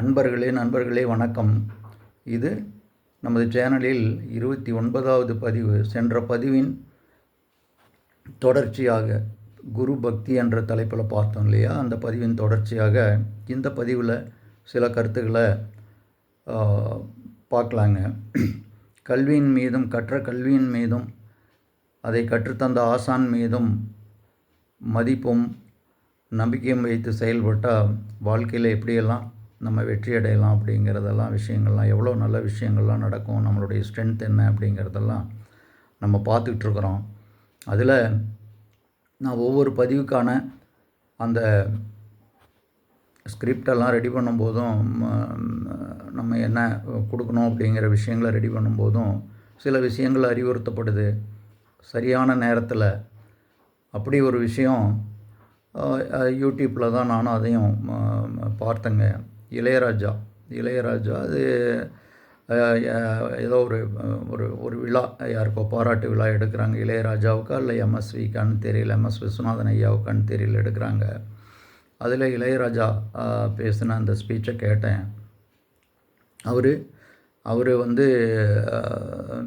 அன்பர்களே நண்பர்களே வணக்கம். இது நமது சேனலில் இருபத்தி ஒன்பதாவது பதிவு. சென்ற பதிவின் தொடர்ச்சியாக குரு பக்தி என்ற தலைப்பில் பார்த்தோம் இல்லையா? அந்த பதிவின் தொடர்ச்சியாக இந்த பதிவில் சில கருத்துக்களை பார்க்கலாங்க. கல்வியின் மீதும் கற்ற கல்வியின் மீதும் அதை கற்றுத்தந்த ஆசான் மீதும் மதிப்பும் நம்பிக்கையும் வைத்து செயல்பட்டால் வாழ்க்கையில் எப்படியெல்லாம் நம்ம வெற்றி அடையலாம் அப்படிங்கிறதெல்லாம் விஷயங்கள்லாம் எவ்வளோ நல்ல விஷயங்கள்லாம் நடக்கும் நம்மளுடைய ஸ்ட்ரென்த் என்ன அப்படிங்கிறதெல்லாம் நம்ம பார்த்துட்ருக்குறோம் அதில் நான் ஒவ்வொரு பதிவுக்கான அந்த ஸ்கிரிப்டெல்லாம் ரெடி பண்ணும்போதும் நம்ம என்ன கொடுக்கணும் அப்படிங்கிற விஷயங்களை ரெடி பண்ணும்போதும் சில விஷயங்கள் அறிவுறுத்தப்படுது. சரியான நேரத்தில் அப்படி ஒரு விஷயம் யூடியூப்பில் தான் நானும் அதையும் பார்த்தேங்க. இளையராஜா. இளையராஜா அது ஏதோ ஒரு ஒரு ஒரு விழா யாருக்கோ பாராட்டு விழா எடுக்கிறாங்க இளையராஜாவுக்கா இல்லை எம்எஸ்விக்கான்னு தெரியல எம்எஸ் விஸ்வநாதன் ஐயாவுக்கான்னு தெரியல எடுக்கிறாங்க. அதில் இளையராஜா பேசின அந்த ஸ்பீச்சை கேட்டேன். அவர் அவர் வந்து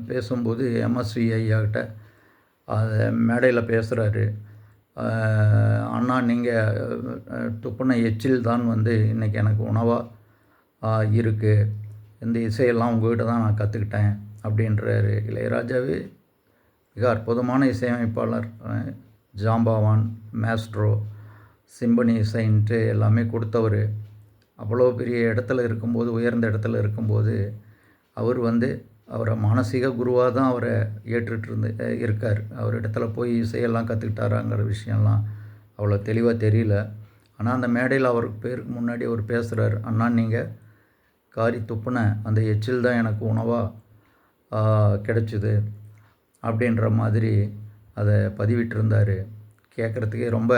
பேசும்போது எம்எஸ்வி ஐயாக்கிட்ட அதை மேடையில் பேசுகிறாரு அண்ணா நீங்கள் துப்புன எச்சில் தான் வந்து இன்றைக்கி எனக்கு உணவாக இருக்குது இந்த இசையெல்லாம் உங்கள்கிட்ட தான் நான் கற்றுக்கிட்டேன் அப்படின்றாரு இளையராஜாவே. மிக அற்புதமான இசையமைப்பாளர் ஜாம்பாவான் ஜாம்பவான் மேஸ்ட்ரோ சிம்பனி இசைன்ட்டு எல்லாமே கொடுத்தவர். அவ்வளோ பெரிய இடத்துல இருக்கும்போது உயர்ந்த இடத்துல இருக்கும்போது அவர் வந்து அவரை மானசீக குருவாக தான் அவரை ஏற்றுட்டு இருந்து இருக்கார். அவர் இடத்துல போய் இசையெல்லாம் கற்றுக்கிட்டாராங்கிற விஷயம்லாம் அவ்வளோ தெளிவாக தெரியல. ஆனால் அந்த மேடையில் அவர் பேருக்கு முன்னாடி அவர் பேசுகிறார் அண்ணா நீங்கள் காரி துப்புன அந்த எச்சில் தான் எனக்கு உணவாக கிடைச்சிது அப்படின்ற மாதிரி அதை பதிவிட்டிருந்தார். கேட்குறதுக்கே ரொம்ப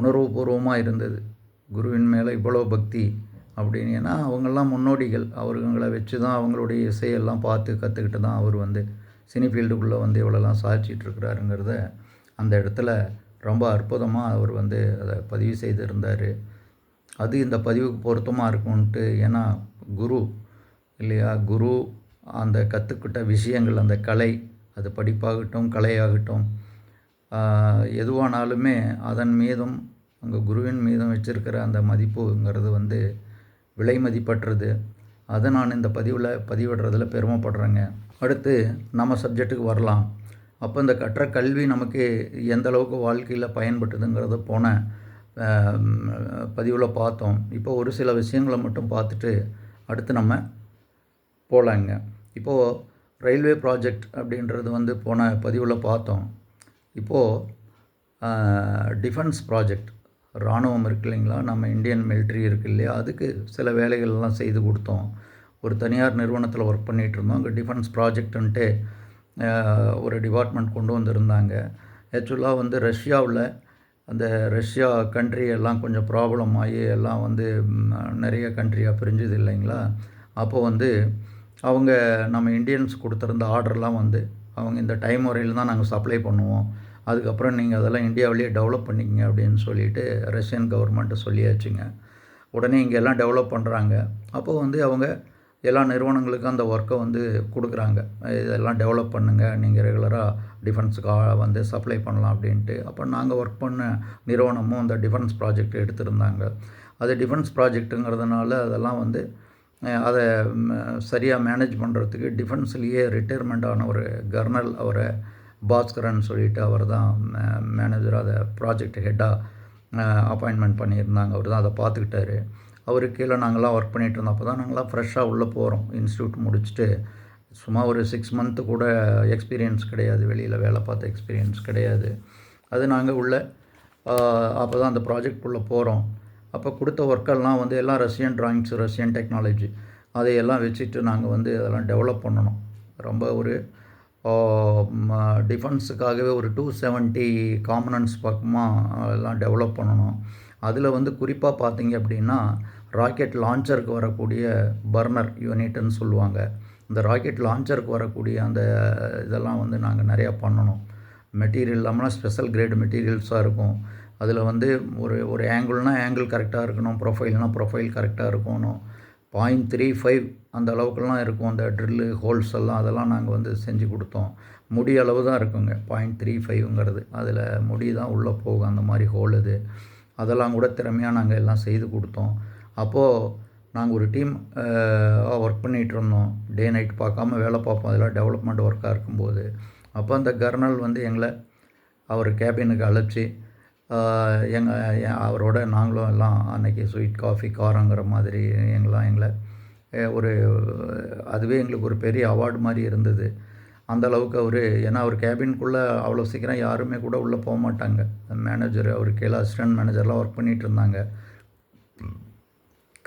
உணர்வுபூர்வமாக இருந்தது. குருவின் மேலே இவ்வளோ பக்தி அப்படின்னு. ஏன்னா அவங்கெல்லாம் முன்னோடிகள். அவருங்களை வச்சு தான் அவங்களுடைய இசையெல்லாம் பார்த்து கற்றுக்கிட்டு தான் அவர் வந்து சினி ஃபீல்டுக்குள்ளே வந்து இவ்வளோலாம் சாதிச்சிட்ருக்கிறாருங்கிறத அந்த இடத்துல ரொம்ப அற்புதமாக அவர் வந்து அதை பதிவு செய்திருந்தார். அது இந்த பதிவுக்கு பொருத்தமாக இருக்கும்ன்ட்டு ஏன்னா குரு இல்லையா? குரு அந்த கற்றுக்கிட்ட விஷயங்கள் அந்த கலை அது படிப்பாகட்டும் கலையாகட்டும் எதுவானாலுமே அதன் மீதும் அங்கே குருவின் மீதும் வச்சிருக்கிற அந்த மதிப்புங்கிறது வந்து விலை மதிப்பற்றது. அதை நான் இந்த பதிவில் பதிவிடுறதில் பெருமைப்படுறேங்க. அடுத்து நம்ம சப்ஜெக்ட்டுக்கு வரலாம். அப்போ இந்த கற்ற கல்வி நமக்கு எந்த அளவுக்கு வாழ்க்கையில் பயன்பட்டுதுங்கிறத போன பதிவில் பார்த்தோம். இப்போ ஒரு சில விஷயங்களை மட்டும் பார்த்துட்டு அடுத்து நம்ம போகலாங்க இப்போது ரயில்வே ப்ராஜெக்ட் அப்படின்றது வந்து போன பதிவில் பார்த்தோம். இப்போது டிஃபென்ஸ் ப்ராஜெக்ட் இராணுவம் இருக்கு இல்லைங்களா? நம்ம இந்தியன் மிலிட்ரி இருக்கு இல்லையா? அதுக்கு சில வேலைகள்லாம் செய்து கொடுத்தோம். ஒரு தனியார் நிறுவனத்தில் ஒர்க் பண்ணிகிட்டு இருந்தோம். அங்கே டிஃபென்ஸ் ப்ராஜெக்ட்டுன்ட்டு ஒரு டிபார்ட்மெண்ட் கொண்டு வந்திருந்தாங்க. ஆக்சுவலாக வந்து ரஷ்யாவில் அந்த ரஷ்யா கண்ட்ரி எல்லாம் கொஞ்சம் ப்ராப்ளம் ஆகி எல்லாம் வந்து நிறைய கண்ட்ரியாக பிரிஞ்சுது இல்லைங்களா? அப்போ வந்து அவங்க நம்ம இந்தியன்ஸ் கொடுத்துருந்த ஆர்டர்லாம் வந்து அவங்க இந்த டைம் வரையில் தான் நாங்கள் சப்ளை பண்ணுவோம். அதுக்கப்புறம் நீங்கள் அதெல்லாம் இந்தியாவிலேயே டெவலப் பண்ணிக்கங்க அப்படின்னு சொல்லிட்டு ரஷ்யன் கவர்மெண்ட்டு சொல்லியாச்சுங்க. உடனே இங்கே எல்லாம் டெவலப் பண்ணுறாங்க அப்போ வந்து அவங்க எல்லா நிறுவனங்களுக்கும் அந்த ஒர்க்கை வந்து கொடுக்குறாங்க. இதெல்லாம் டெவலப் பண்ணுங்கள் நீங்கள் ரெகுலராக டிஃபென்ஸுக்கு வந்து சப்ளை பண்ணலாம் அப்படின்ட்டு. அப்போ நாங்கள் ஒர்க் பண்ண நிறுவனமும் அந்த டிஃபென்ஸ் ப்ராஜெக்ட் எடுத்திருந்தாங்க. அது டிஃபென்ஸ் ப்ராஜெக்ட்டுங்கிறதுனால அதெல்லாம் வந்து அதை சரியாக மேனேஜ் பண்ணுறதுக்கு டிஃபென்ஸ்லேயே ரிட்டையர்மெண்ட் ஆன ஒரு கர்னல் அவரை பாஸ்கரன் சொல்லிட்டு அவர் தான் மேனேஜர் அதை ப்ராஜெக்ட் ஹெட்டாக அப்பாயின்மெண்ட் பண்ணியிருந்தாங்க. அவர் தான் அதை பார்த்துக்கிட்டாரு. அவருக்கு கீழே நாங்களாம் ஒர்க் பண்ணிகிட்டு இருந்தோம் அப்போ தான் நாங்களாம் ஃப்ரெஷ்ஷாக உள்ளே போகிறோம் இன்ஸ்டியூட் முடிச்சுட்டு சும்மா ஒரு சிக்ஸ் மந்த்து கூட எக்ஸ்பீரியன்ஸ் கிடையாது. வெளியில் வேலை பார்த்த எக்ஸ்பீரியன்ஸ் கிடையாது. அது நாங்கள் உள்ள அப்போ தான் அந்த ப்ராஜெக்ட்குள்ளே போகிறோம் அப்போ கொடுத்த ஒர்க்கெல்லாம் வந்து எல்லாம் ரஷ்யன் ட்ராயிங்ஸ் ரஷ்யன் டெக்னாலஜி அதையெல்லாம் வச்சுட்டு நாங்கள் வந்து அதெல்லாம் டெவலப் பண்ணணும். ரொம்ப ஒரு டிஃபென்ஸுக்காகவே ஒரு டூ செவன்ட்டி காம்பனன்ட்ஸ் பக்கமாக எல்லாம் டெவலப் பண்ணணும். அதில் வந்து குறிப்பாக பார்த்தீங்க அப்படின்னா ராக்கெட் லான்ச்சருக்கு வரக்கூடிய பர்னர் யூனிட்னு சொல்லுவாங்க. இந்த ராக்கெட் லான்ச்சருக்கு வரக்கூடிய அந்த இதெல்லாம் வந்து நாங்கள் நிறையா பண்ணணும். மெட்டீரியல் இல்லாமல் ஸ்பெஷல் கிரேட் மெட்டீரியல்ஸாக இருக்கும். அதில் வந்து ஒரு ஒரு ஆங்கிள்னால் ஆங்கிள் கரெக்டாக இருக்கணும் ப்ரொஃபைல்னால் ப்ரொஃபைல் கரெக்டாக இருக்கணும். பாயிண்ட் த்ரீ ஃபைவ் அந்த அளவுக்குலாம் இருக்கும். அந்த ட்ரில்லு ஹோல்ஸ் எல்லாம் அதெல்லாம் நாங்கள் வந்து செஞ்சு கொடுத்தோம். முடி அளவு தான் இருக்குங்க. பாயிண்ட் த்ரீ ஃபைவ்ங்கிறது. அதில் முடி தான் உள்ளே போகும். அந்த மாதிரி ஹோல் இது. அதெல்லாம் கூட திறமையாக நாங்கள் எல்லாம் செய்து கொடுத்தோம். அப்போது நாங்கள் ஒரு டீம் ஒர்க் பண்ணிகிட்டு இருந்தோம். டே நைட் பார்க்காம வேலை பார்ப்போம். அதெல்லாம் டெவலப்மெண்ட் ஒர்க்காக இருக்கும்போது. அப்போ அந்த கர்னல் வந்து எங்களை அவர் கேபினுக்கு அழைச்சி எங்கள் அவரோட நாங்களும் எல்லாம் அன்னைக்கு ஸ்வீட் காஃபி காரங்கிற மாதிரி எங்களாம் எங்களை ஒரு அதுவே எங்களுக்கு ஒரு பெரிய அவார்டு மாதிரி இருந்தது. அந்த அளவுக்கு அவர் ஏன்னா அவர் கேபின்குள்ளே அவ்வளோ சீக்கிரம் யாருமே கூட உள்ளே போக மாட்டாங்க. மேனேஜர் அவர் கீழே அசிஸ்டன்ட் மேனேஜர்லாம் ஒர்க் பண்ணிகிட்டு இருந்தாங்க.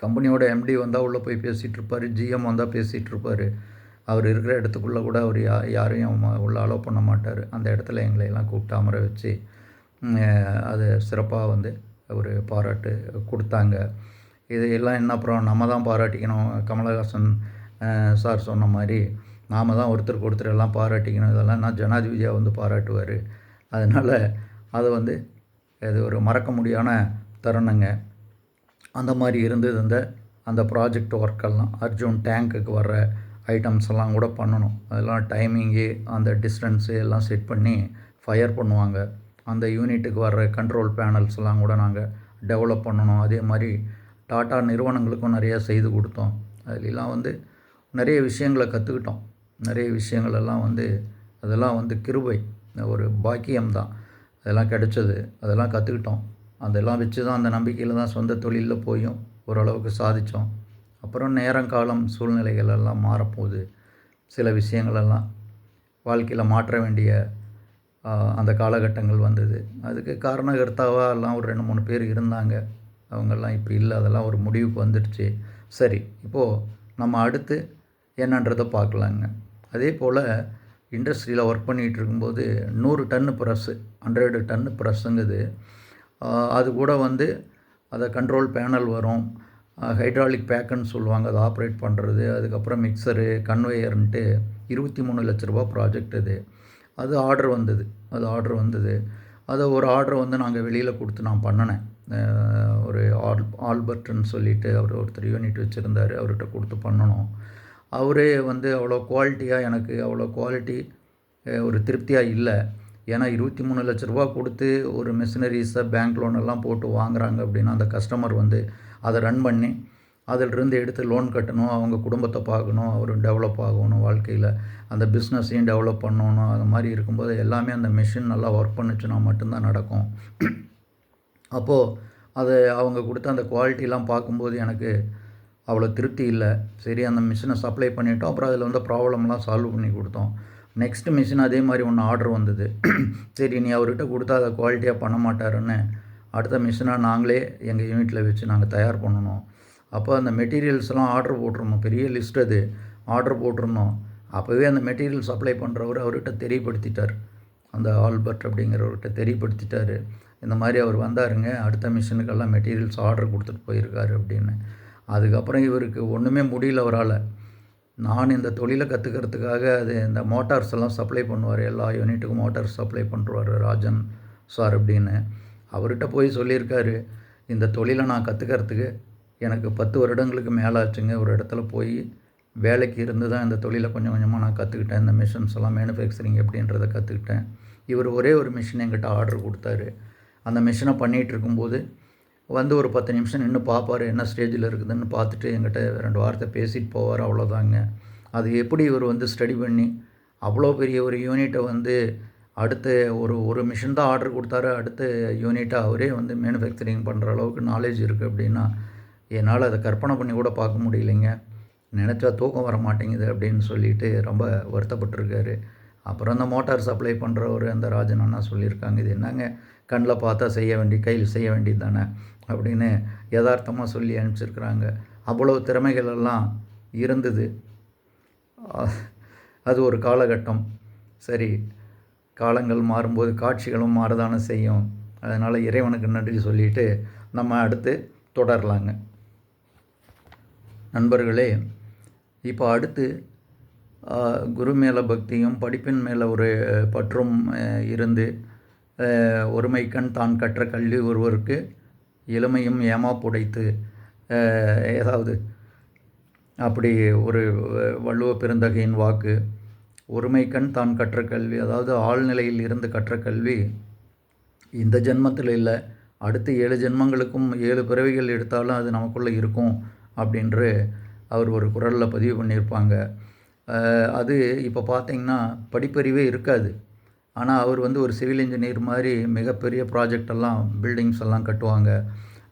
கம்பெனியோட எம்டி வந்தால் உள்ளே போய் பேசிகிட்டு இருப்பார் ஜிஎம் வந்தால் பேசிகிட்டு இருப்பார். அவர் இருக்கிற இடத்துக்குள்ளே கூட அவர் யா யாரையும் உள்ளே அலோவ் பண்ண மாட்டார். அந்த இடத்துல எங்களை எல்லாம் கூப்பிட்டு அமர வச்சு அது சிறப்பாக வந்து ஒரு பாராட்டு கொடுத்தாங்க. இது எல்லாம் என்ன அப்புறம் நம்ம தான் பாராட்டிக்கணும். கமலஹாசன் சார் சொன்ன மாதிரி நாம தான் ஒருத்தருக்கு ஒருத்தர் எல்லாம் பாராட்டிக்கணும். இதெல்லாம் நான் ஜனாதிபதியாக வந்து பாராட்டுவார். அதனால் அது வந்து இது ஒரு மறக்க முடியான தருணங்க. அந்த மாதிரி இருந்தது. அந்த அந்த ப்ராஜெக்ட் ஒர்க்கெல்லாம் அர்ஜுன் டேங்க்குக்கு வர்ற ஐட்டம்ஸ் எல்லாம் கூட பண்ணணும். அதெல்லாம் டைமிங்கு அந்த டிஸ்டன்ஸு எல்லாம் செட் பண்ணி ஃபயர் பண்ணுவாங்க. அந்த யூனிட்டுக்கு வர்ற கண்ட்ரோல் பேனல்ஸ்லாம் கூட நாங்கள் டெவலப் பண்ணணும். அதே மாதிரி டாட்டா நிறுவனங்களுக்கும் நிறையா செய்து கொடுத்தோம். அதுலலாம் வந்து நிறைய விஷயங்களை கற்றுக்கிட்டோம் நிறைய விஷயங்கள் எல்லாம் வந்து அதெல்லாம் வந்து கிருபை ஒரு பாக்கியம்தான் அதெல்லாம் கிடைச்சது. அதெல்லாம் கற்றுக்கிட்டோம் அதெல்லாம் வச்சு தான் அந்த நம்பிக்கையில் தான் சொந்த தொழிலில் போயும் ஓரளவுக்கு சாதித்தோம் அப்புறம் நேரம் காலம் சூழ்நிலைகள் எல்லாம் மாறப்போகுது. சில விஷயங்களெல்லாம் வாழ்க்கையில் மாற்ற வேண்டிய அந்த காலகட்டங்கள் வந்தது. அதுக்கு காரணகர்த்தாவாக எல்லாம் ஒரு ரெண்டு மூணு பேர் இருந்தாங்க. அவங்கெல்லாம் இப்போ இல்லை அதெல்லாம் ஒரு முடிவுக்கு வந்துடுச்சு. சரி இப்போது நம்ம அடுத்து என்னன்றதை பார்க்கலாங்க அதே போல் இண்டஸ்ட்ரியில் ஒர்க் பண்ணிகிட்டு இருக்கும்போது நூறு டன்னு ப்ரெஸ்ஸு ஹண்ட்ரடு டன்னு ப்ரெஸ்ஸுங்குது அது கூட வந்து அதை கண்ட்ரோல் பேனல் வரும். ஹைட்ராலிக் பேக்குன்னு சொல்லுவாங்க அதை ஆப்ரேட் பண்ணுறது அதுக்கப்புறம் மிக்சரு கன்வேயர்ன்ட்டு இருபத்தி மூணு லட்ச ரூபா ப்ராஜெக்ட் இது. அது ஆர்டர் வந்தது. அது ஆர்டர் வந்தது. அதை ஒரு ஆர்டர் வந்து நாங்கள் வெளியில் கொடுத்து நான் பண்ணினேன். ஒரு ஆல் ஆல்பர்ட்னு சொல்லிட்டு அவர் ஒருத்தர் யூனிட் வச்சுருந்தார். அவர்கிட்ட கொடுத்து பண்ணணும். அவரே வந்து அவ்வளோ குவாலிட்டியாக எனக்கு அவ்வளோ குவாலிட்டி ஒரு திருப்தியாக இல்லை. ஏன்னா இருபத்தி மூணு லட்ச ரூபா கொடுத்து ஒரு மிஷினரிஸை பேங்க் லோன் எல்லாம் போட்டு வாங்குறாங்க அப்படின்னா அந்த கஸ்டமர் வந்து அதை ரன் பண்ணி அதிலிருந்து எடுத்து லோன் கட்டணும் அவங்க குடும்பத்தை பார்க்கணும் அவர் டெவலப் ஆகணும் வாழ்க்கையில். அந்த பிஸ்னஸையும் டெவலப் பண்ணணும் அது மாதிரி இருக்கும்போது எல்லாமே அந்த மிஷின் நல்லா ஒர்க் பண்ணுச்சுன்னா மட்டும்தான் நடக்கும். அப்போது அது அவங்க கொடுத்த அந்த குவாலிட்டிலாம் பார்க்கும்போது எனக்கு அவ்வளோ திருப்தி இல்லை. சரி அந்த மிஷினை சப்ளை பண்ணிட்டோம் அப்புறம் அதில் வந்து ப்ராப்ளம்லாம் சால்வ் பண்ணி கொடுத்தோம். நெக்ஸ்ட் மிஷின் அதே மாதிரி ஒன்று ஆர்டர் வந்தது. சரி நீ அவர்கிட்ட கொடுத்தா அதை குவாலிட்டியாக பண்ண மாட்டாருன்னு அடுத்த மிஷினை நாங்களே எங்கள் யூனிட்டில் வச்சு நாங்கள் தயார் பண்ணணும். அப்போ அந்த மெட்டீரியல்ஸ்லாம் ஆர்டர் போட்டிருந்தோம். பெரிய லிஸ்ட் அது. ஆர்டர் போட்டிருந்தோம். அப்போவே அந்த மெட்டீரியல் சப்ளை பண்ணுறவர் அவர்கிட்ட தெரியப்படுத்திட்டார். அந்த ஆல்பர்ட் அப்படிங்கிறவர்கிட்ட தெரியப்படுத்திட்டார். இந்த மாதிரி அவர் வந்தாருங்க அடுத்த மிஷினுக்கெல்லாம் மெட்டீரியல்ஸ் ஆர்டர் கொடுத்துட்டு போயிருக்காரு அப்படின்னு. அதுக்கப்புறம் இவருக்கு ஒன்றுமே முடியல அவரால். நான் இந்த தொழிலை கற்றுக்கிறதுக்காக அது இந்த மோட்டார்ஸ் எல்லாம் சப்ளை பண்ணுவார். எல்லா யூனிட்டுக்கும் மோட்டார்ஸ் சப்ளை பண்ணுறாரு ராஜன் சார் அப்படின்னு. அவர்கிட்ட போய் சொல்லியிருக்காரு இந்த தொழிலை நான் கற்றுக்கிறதுக்கு எனக்கு பத்து வருடங்களுக்கு மேலே ஆச்சுங்க ஒரு இடத்துல போய் வேலைக்கு இருந்து தான் இந்த தொழிலை கொஞ்சம் கொஞ்சமாக நான் கற்றுக்கிட்டேன் இந்த மிஷின்ஸ் எல்லாம் மேனுஃபேக்சரிங் எப்படின்றத கற்றுக்கிட்டேன் இவர் ஒரே ஒரு மிஷின் என்கிட்ட ஆர்டர் கொடுத்தாரு. அந்த மிஷினை பண்ணிகிட்டு இருக்கும்போது வந்து ஒரு பத்து நிமிஷம் நின்று பார்ப்பார். என்ன ஸ்டேஜில் இருக்குதுன்னு பார்த்துட்டு என்கிட்ட ரெண்டு வார்த்தை பேசிட்டு போவார் அவ்வளோதாங்க அது எப்படி இவர் வந்து ஸ்டடி பண்ணி அவ்வளோ பெரிய ஒரு யூனிட்டை வந்து அடுத்து ஒரு ஒரு மிஷின் தான் ஆர்டர் கொடுத்தாரு. அடுத்த யூனிட்டை அவரே வந்து மேனுஃபேக்சரிங் பண்ணுற அளவுக்கு நாலேஜ் இருக்குது அப்படின்னா என்னால் அதை கற்பனை பண்ணி கூட பார்க்க முடியலைங்க. நினச்சா தூக்கம் வர மாட்டேங்குது அப்படின்னு சொல்லிட்டு ரொம்ப வருத்தப்பட்டிருக்காரு. அப்புறம் அந்த மோட்டார் சப்ளை பண்ணுறவர் அந்த ராஜன் அண்ணா சொல்லியிருக்காங்க இது என்னங்க? கண்ணில் பார்த்தா செய்ய வேண்டி கையில் செய்ய வேண்டியது தானே? அப்படின்னு யதார்த்தமாக சொல்லி அனுப்பிச்சிருக்கிறாங்க. அவ்வளோ திறமைகள் எல்லாம் இருந்தது. அது ஒரு காலகட்டம். சரி காலங்கள் மாறும்போது காட்சிகளும் மாறதானே செய்யும். அதனால் இறைவனுக்கு நன்றி சொல்லிட்டு நம்ம அடுத்து தொடரலாங்க. நண்பர்களே இப்போ அடுத்து குரு மேலே பக்தியும் படிப்பின் மேலே ஒரு பற்றும் இருந்து ஒருமைக்கண் தான் கற்ற கல்வி ஒருவருக்கு இளமையும் ஏமாப்புடைத்து ஏதாவது அப்படி ஒரு வள்ளுவ பெருந்தகையின் வாக்கு ஒருமைக்கண் தான் கற்ற கல்வி அதாவது ஆழ்நிலையில் இருந்து கற்ற கல்வி இந்த ஜென்மத்தில் இல்லை. அடுத்து ஏழு ஜென்மங்களுக்கும் ஏழு பிறவிகள் எடுத்தாலும் அது நமக்குள்ளே இருக்கும். அப்படின்று அவர் ஒரு குரலில் பதிவு பண்ணியிருப்பாங்க. அது இப்போ பார்த்தீங்கன்னா படிப்பறிவே இருக்காது. ஆனால் அவர் வந்து ஒரு சிவில் இன்ஜினியர் மாதிரி மிகப்பெரிய ப்ராஜெக்ட் எல்லாம் பில்டிங்ஸ் எல்லாம் கட்டுவாங்க.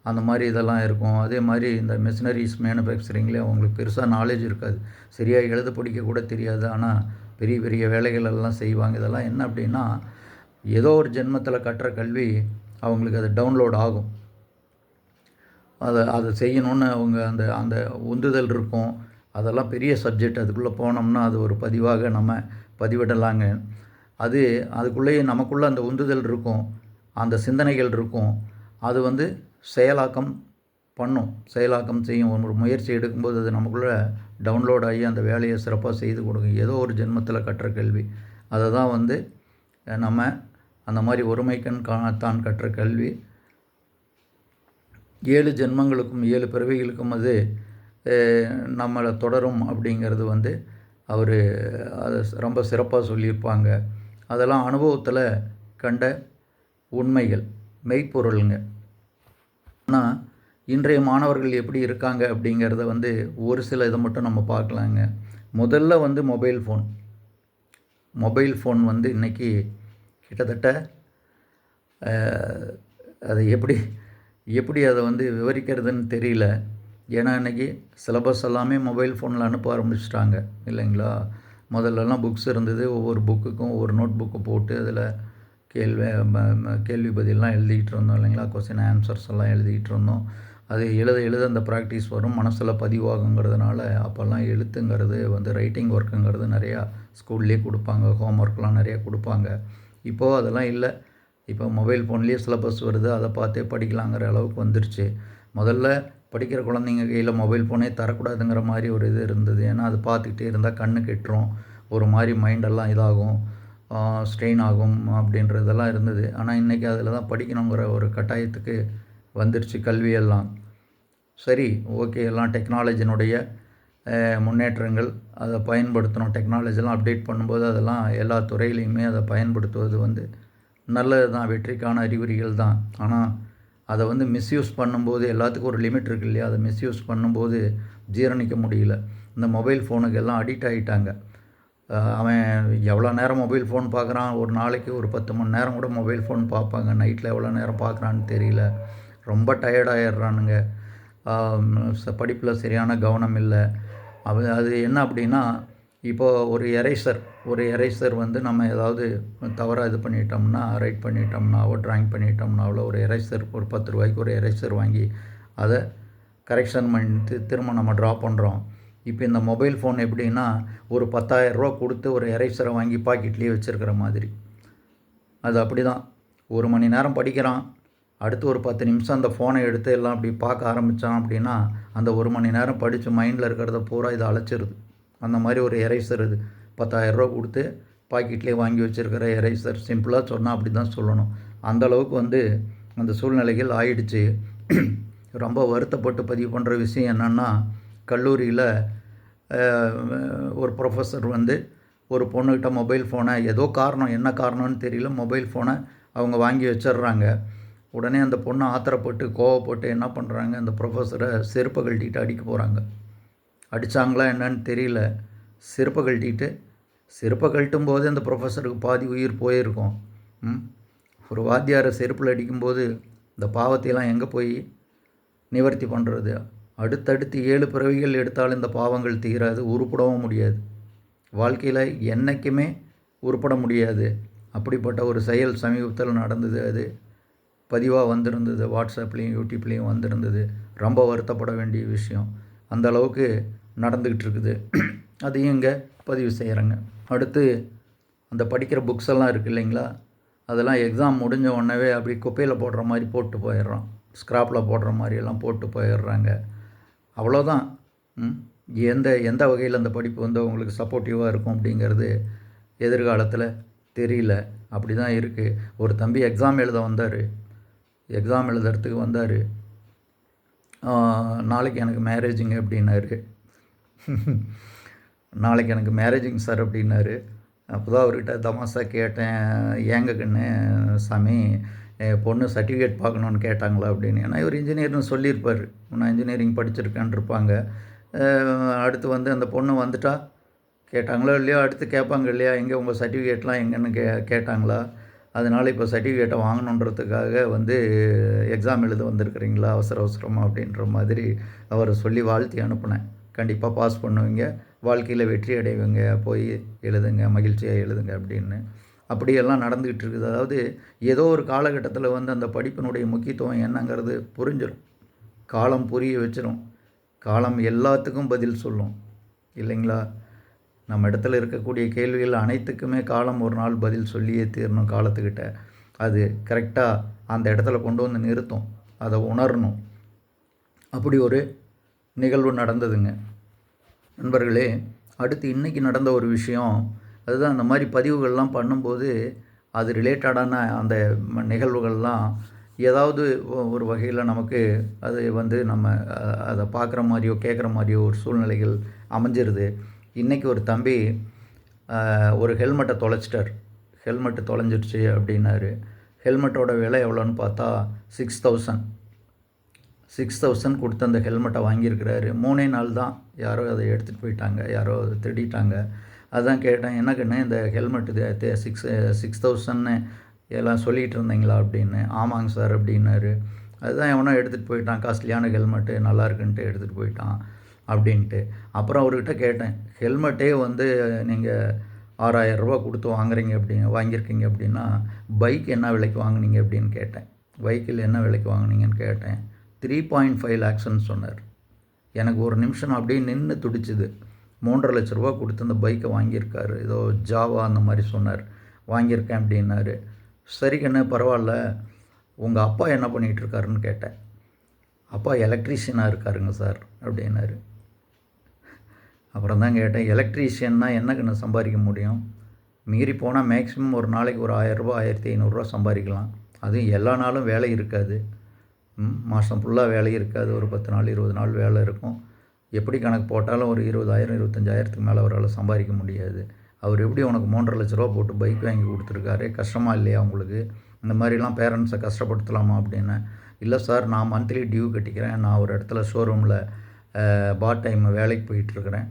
அந்த மாதிரி இதெல்லாம் இருக்கும். அதே மாதிரி இந்த மிஷினரிஸ் மேனுஃபேக்சரிங்லேயே அவங்களுக்கு பெருசாக நாலேஜ் இருக்காது. சரியாக எழுத பிடிக்க கூட தெரியாது. ஆனால் பெரிய பெரிய வேலைகள் எல்லாம் செய்வாங்க. இதெல்லாம் என்ன அப்படின்னா ஏதோ ஒரு ஜென்மத்தில் கட்டுற கல்வி அவங்களுக்கு அது டவுன்லோட் ஆகும். அதை அதை செய்யணும்னு அவங்க அந்த அந்த உந்துதல் இருக்கும். அதெல்லாம் பெரிய சப்ஜெக்ட் அதுக்குள்ளே போனோம்னா அது ஒரு பதிவாக நம்ம பதிவிடலாங்க. அது அதுக்குள்ளேயே நமக்குள்ளே அந்த உந்துதல் இருக்கும். அந்த சிந்தனைகள் இருக்கும். அது வந்து செயலாக்கம் பண்ணும். செயலாக்கம் செய்யும். ஒரு முயற்சி எடுக்கும்போது அது நமக்குள்ளே டவுன்லோட் ஆகி அந்த வேலையை சிறப்பாக செய்து கொடுக்கும். ஏதோ ஒரு ஜென்மத்தில் கற்ற கல்வி. அதை தான் வந்து நம்ம அந்த மாதிரி ஒருமைக்கண் கா தான் கற்ற கல்வி. ஏழு ஜென்மங்களுக்கும் ஏழு பிறவிகளுக்கும் அது நம்மளை தொடரும் அப்படிங்கிறது வந்து அவர் அதை ரொம்ப சிறப்பாக சொல்லியிருப்பாங்க. அதெல்லாம் அனுபவத்தில் கண்ட உண்மைகள் மெய்ப்பொருளுங்க. ஆனால் இன்றைய மாணவர்கள் எப்படி இருக்காங்க அப்படிங்கிறத வந்து ஒரு சில இதை மட்டும் நம்ம பார்க்கலாங்க. முதல்ல வந்து மொபைல் ஃபோன். மொபைல் ஃபோன் வந்து இன்றைக்கி கிட்டத்தட்ட அதை எப்படி எப்படி அதை வந்து விவரிக்கிறதுன்னு தெரியல. ஏன்னா இன்றைக்கி சிலபஸ் எல்லாமே மொபைல் ஃபோனில் அனுப்ப ஆரம்பிச்சிட்டாங்க. இல்லைங்களா? முதல்லலாம் புக்ஸ் இருந்தது. ஒவ்வொரு புக்குக்கும் ஒவ்வொரு நோட் புக்கு போட்டு அதில் கேள்வி ம- கேள்வி பதிலெலாம் எழுதிக்கிட்டு இருந்தோம் இல்லைங்களா? கொஸ்டின் ஆன்சர்ஸ் எல்லாம் எழுதிக்கிட்டு இருந்தோம். அது எழுத எழுத அந்த ப்ராக்டிஸ் வரும். மனசில் பதிவாகுங்கிறதுனால அப்போல்லாம் எழுத்துங்கிறது வந்து ரைட்டிங் ஒர்க்குங்கிறது நிறையா ஸ்கூல்லேயே கொடுப்பாங்க. ஹோம் ஒர்க்லாம் நிறையா கொடுப்பாங்க. இப்போது அதெல்லாம் இல்லை. இப்போ மொபைல் ஃபோன்லேயே சிலபஸ் வருது அதை பார்த்தே படிக்கலாங்கிற அளவுக்கு வந்துருச்சு. முதல்ல படிக்கிற குழந்தைங்க கையில் மொபைல் ஃபோனே தரக்கூடாதுங்கிற மாதிரி ஒரு இது இருந்தது. ஏன்னா அது பார்த்துக்கிட்டே இருந்தால் கண்ணு கெட்டுரும். ஒரு மாதிரி மைண்டெல்லாம் இதாகும். ஸ்ட்ரெயின் ஆகும் அப்படின்றதெல்லாம் இருந்தது. ஆனால் இன்றைக்கி அதில் தான் படிக்கணுங்கிற ஒரு கட்டாயத்துக்கு வந்துருச்சு கல்வியெல்லாம். சரி ஓகே எல்லாம் டெக்னாலஜினுடைய முன்னேற்றங்கள் அதை பயன்படுத்தணும். டெக்னாலஜிலாம் அப்டேட் பண்ணும்போது அதெல்லாம் எல்லா துறையிலையுமே அதை பயன்படுத்துவது வந்து நல்லது தான் வெற்றிக்கான அறிகுறிகள் தான் ஆனால் அதை வந்து மிஸ்யூஸ் பண்ணும்போது எல்லாத்துக்கும் ஒரு லிமிட் இருக்கு இல்லையா? அதை மிஸ்யூஸ் பண்ணும்போது ஜீரணிக்க முடியல. இந்த மொபைல் ஃபோனுக்கு எல்லாம் அடிக்ட் ஆகிட்டாங்க அவன் எவ்வளோ நேரம் மொபைல் ஃபோன் பார்க்குறான்? ஒரு நாளைக்கு ஒரு பத்து மணி நேரம் கூட மொபைல் ஃபோன் பார்ப்பாங்க. நைட்டில் எவ்வளோ நேரம் பார்க்குறான்னு தெரியல. ரொம்ப டயர்டாகிடுறானுங்க படிப்பில் சரியான கவனம் இல்லை. அது அது என்ன அப்படின்னா இப்போ ஒரு எரேசர் ஒரு எரேசர் வந்து நம்ம ஏதாவது தவறாக இது பண்ணிட்டோம்னா ரைட் பண்ணிட்டோம்னாவோ ட்ராயிங் பண்ணிட்டோம்னாவோ ஒரு எரேசர் ஒரு பத்து ரூபாய்க்கு ஒரு எரேசர் வாங்கி அதை கரெக்ஷன் பண்ணிட்டு திரும்ப நம்ம ட்ரா பண்ணுறோம் இப்போ இந்த மொபைல் ஃபோன் எப்படின்னா ஒரு 10000 ரூபா கொடுத்து ஒரு எரேசரை வாங்கி பாக்கெட்லேயே வச்சுருக்கிற மாதிரி. அது அப்படி தான் ஒரு மணி நேரம் படிக்கிறான். அடுத்து ஒரு பத்து நிமிஷம் அந்த ஃபோனை எடுத்து எல்லாம் அப்படி பார்க்க ஆரம்பித்தான் அப்படின்னா அந்த ஒரு மணி நேரம் படித்து மைண்டில் இருக்கிறத பூரா இதை அழைச்சிருது அந்த மாதிரி ஒரு எரைசர் இது. 10000 கொடுத்து பாக்கெட்லேயே வாங்கி வச்சுருக்கிற எரைசர் சிம்பிளாக சொன்னால் அப்படி தான் சொல்லணும். அந்த அளவுக்கு வந்து அந்த சூழ்நிலைகள் ஆயிடுச்சு. ரொம்ப வருத்தப்பட்டு பதிவு பண்ணுற விஷயம் என்னென்னா கல்லூரியில் ஒரு ப்ரொஃபஸர் வந்து ஒரு பொண்ணுக்கிட்ட மொபைல் ஃபோனை ஏதோ காரணம் என்ன காரணம்னு தெரியல மொபைல் ஃபோனை அவங்க வாங்கி வச்சிடுறாங்க. உடனே அந்த பொண்ணு ஆத்திரப்பட்டு கோவப்பட்டு என்ன பண்ணுறாங்க அந்த ப்ரொஃபஸரை செருப்பை கழட்டிட்டு அடிக்க போகிறாங்க அடித்தாங்களா என்னன்னு தெரியல. செருப்பை கழட்டிக்கிட்டு செருப்பை கழட்டும் போது அந்த ப்ரொஃபஸருக்கு பாதி உயிர் போயிருக்கும். ம்? ஒரு வாத்தியாரை செருப்பில் அடிக்கும்போது இந்த பாவத்தையெல்லாம் எங்கே போய் நிவர்த்தி பண்ணுறது? அடுத்தடுத்து ஏழு பிறவிகள் எடுத்தாலும் இந்த பாவங்கள் தீராது உருப்படவும் முடியாது. வாழ்க்கையில் என்றைக்குமே உருப்பட முடியாது. அப்படிப்பட்ட ஒரு செயல் சமீபத்தில் நடந்தது அது. பதிவாக வந்திருந்தது வாட்ஸ்அப்லேயும் யூடியூப்லேயும் வந்திருந்தது. ரொம்ப வருத்தப்பட வேண்டிய விஷயம். அந்த அளவுக்கு நடந்துக்கிட்டு இருக்குது அதையும் இங்கே பதிவு செய்கிறேங்க அடுத்து அந்த படிக்கிற புக்ஸ் எல்லாம் இருக்குது இல்லைங்களா? அதெல்லாம் எக்ஸாம் முடிஞ்ச உடனே அப்படி குப்பையில் போடுற மாதிரி போட்டு போயிடுறோம். ஸ்க்ராப்பில் போடுற மாதிரி எல்லாம் போட்டு போயிடுறாங்க. அவ்வளோதான் எந்த எந்த வகையில் அந்த படிப்பு வந்து உங்களுக்கு சப்போர்ட்டிவாக இருக்கும் அப்படிங்கிறது எதிர்காலத்தில் தெரியல. அப்படி தான் இருக்குது ஒரு தம்பி எக்ஸாம் எழுத வந்தார். எக்ஸாம் எழுதுறதுக்கு வந்தார். நாளைக்கு எனக்கு மேரேஜுங்க அப்படின்னாரு. நாளைக்கு எனக்கு மேரேஜிங் சார் அப்படின்னாரு. அப்போ தான் அவர்கிட்ட தமாசா கேட்டேன் ஏங்க கண்ணு சாமி என் பொண்ணு சர்டிஃபிகேட் பார்க்கணுன்னு கேட்டாங்களா அப்படின்னு. ஏன்னா இவர் இன்ஜினியர்னு சொல்லியிருப்பார். நான் இன்ஜினியரிங் படிச்சிருக்கேன்னு இருப்பாங்க. அடுத்து வந்து அந்த பொண்ணு வந்துட்டா? கேட்டாங்களோ இல்லையோ? அடுத்து கேட்பாங்க இல்லையா? எங்கே உங்கள் சர்டிஃபிகேட்லாம் எங்கன்னு கே கேட்டாங்களா? அதனால் இப்போ சர்டிஃபிகேட்டை வாங்கணுன்றதுக்காக வந்து எக்ஸாம் எழுத வந்திருக்கிறீங்களா? அவசர அவசரமாக அப்படின்ற மாதிரி அவரை சொல்லி வாழ்த்தி அனுப்புனேன். கண்டிப்பாக பாஸ் பண்ணுவீங்க. வாழ்க்கையில் வெற்றி அடைவீங்க. போய் எழுதுங்க மகிழ்ச்சியாக எழுதுங்க அப்படின்னு. அப்படியெல்லாம் நடந்துக்கிட்டு இருக்குது. அதாவது ஏதோ ஒரு காலகட்டத்தில் வந்து அந்த படிப்பினுடைய முக்கியத்துவம் என்னங்கிறது புரிஞ்சிடும் காலம் புரிய வச்சிடும் காலம் எல்லாத்துக்கும் பதில் சொல்லும். இல்லைங்களா? நம்ம இடத்துல இருக்கக்கூடிய கேள்விகள் அனைத்துக்குமே காலம் ஒரு நாள் பதில் சொல்லியே தீரணும் காலத்துக்கிட்ட. அது கரெக்டாக அந்த இடத்துல கொண்டு வந்து நிறுத்தும். அதை உணரணும். அப்படி ஒரு நிகழ்வு நடந்ததுங்க. நண்பர்களே அடுத்து இன்றைக்கி நடந்த ஒரு விஷயம். அதுதான் அந்த மாதிரி பதிவுகள்லாம் பண்ணும்போது அது ரிலேட்டடான அந்த நிகழ்வுகள்லாம் ஏதாவது ஒரு வகையில் நமக்கு அது வந்து நம்ம அதை பார்க்குற மாதிரியோ கேட்குற மாதிரியோ ஒரு சூழ்நிலைகள் அமைஞ்சிருது. இன்றைக்கி ஒரு தம்பி ஒரு ஹெல்மெட்டை தொலைச்சிட்டார். ஹெல்மெட்டு தொலைஞ்சிருச்சு அப்படின்னாரு. ஹெல்மெட்டோட விலை எவ்வளோன்னு பார்த்தா சிக்ஸ் தௌசண்ட் சிக்ஸ் தௌசண்ட் கொடுத்து அந்த ஹெல்மெட்டை வாங்கியிருக்கிறாரு. மூணே நாள் தான் யாரோ அதை எடுத்துகிட்டு போயிட்டாங்க யாரோ அதை திருடிட்டாங்க. அதான் கேட்டேன் என்ன கண்ணு இந்த ஹெல்மெட்டு சிக்ஸ் சிக்ஸ் தௌசண்ட்னு எல்லாம் சொல்லிகிட்டு இருந்தீங்களா அப்படின்னு. ஆமாங்க சார் அப்படின்னாரு. அதுதான் எவனோ எடுத்துகிட்டு போயிட்டான் காஸ்ட்லியான ஹெல்மெட்டு நல்லா இருக்குன்ட்டு எடுத்துகிட்டு போயிட்டான் அப்படின்ட்டு. அப்புறம் அவர்கிட்ட கேட்டேன் ஹெல்மெட்டே வந்து நீங்கள் ஆறாயிரம் ரூபாய் கொடுத்து வாங்குறீங்க அப்படின்னு வாங்கியிருக்கீங்க அப்படின்னா பைக் என்ன விலைக்கு வாங்குனீங்க அப்படின்னு கேட்டேன். பைக்கில் என்ன விலைக்கு வாங்குனீங்கன்னு கேட்டேன். த்ரீ பாயிண்ட் ஃபைவ் லேக்ஸ்ன்னு சொன்னார். எனக்கு ஒரு நிமிஷம் அப்படியே நின்று துடிச்சுது. மூன்றரை லட்ச ரூபா கொடுத்து அந்த பைக்கை வாங்கியிருக்காரு. ஏதோ ஜாவா அந்த மாதிரி சொன்னார். வாங்கியிருக்கேன் அப்படின்னாரு. சரி கண்ணு பரவாயில்ல. உங்கள் அப்பா என்ன பண்ணிகிட்டு இருக்காருன்னு கேட்டேன். அப்பா எலக்ட்ரீஷியனாக இருக்காருங்க சார் அப்படின்னாரு. அப்புறம் தான் கேட்டேன் எலக்ட்ரீஷியன்னா என்ன கண்ணு சம்பாதிக்க முடியும்? மீறி போனால் மேக்ஸிமம் ஒரு நாளைக்கு ஒரு ஆயிரரூபா ஆயிரத்தி ஐநூறுரூவா சம்பாதிக்கலாம். அதுவும் எல்லா நாளும் வேலை இருக்காது. மாதம் ஃபுல்லாக வேலை இருக்காது. ஒரு பத்து நாள் இருபது நாள் வேலை இருக்கும். எப்படி கணக்கு போட்டாலும் ஒரு இருபதாயிரம் இருபத்தஞ்சாயிரத்துக்கு மேலே அவரால் சம்பாதிக்க முடியாது. அவர் எப்படி உனக்கு மூன்றரை லட்ச ரூபா போட்டு பைக் வாங்கி கொடுத்துருக்காரு? கஷ்டமாக இல்லையா உங்களுக்கு? இந்த மாதிரிலாம் பேரண்ட்ஸை கஷ்டப்படுத்தலாமா அப்படின்னு? இல்லை சார் நான் மந்த்லி டியூ கட்டிக்கிறேன். நான் ஒரு இடத்துல ஷோரூமில் பார்ட் டைம் வேலைக்கு போயிட்டுருக்கிறேன்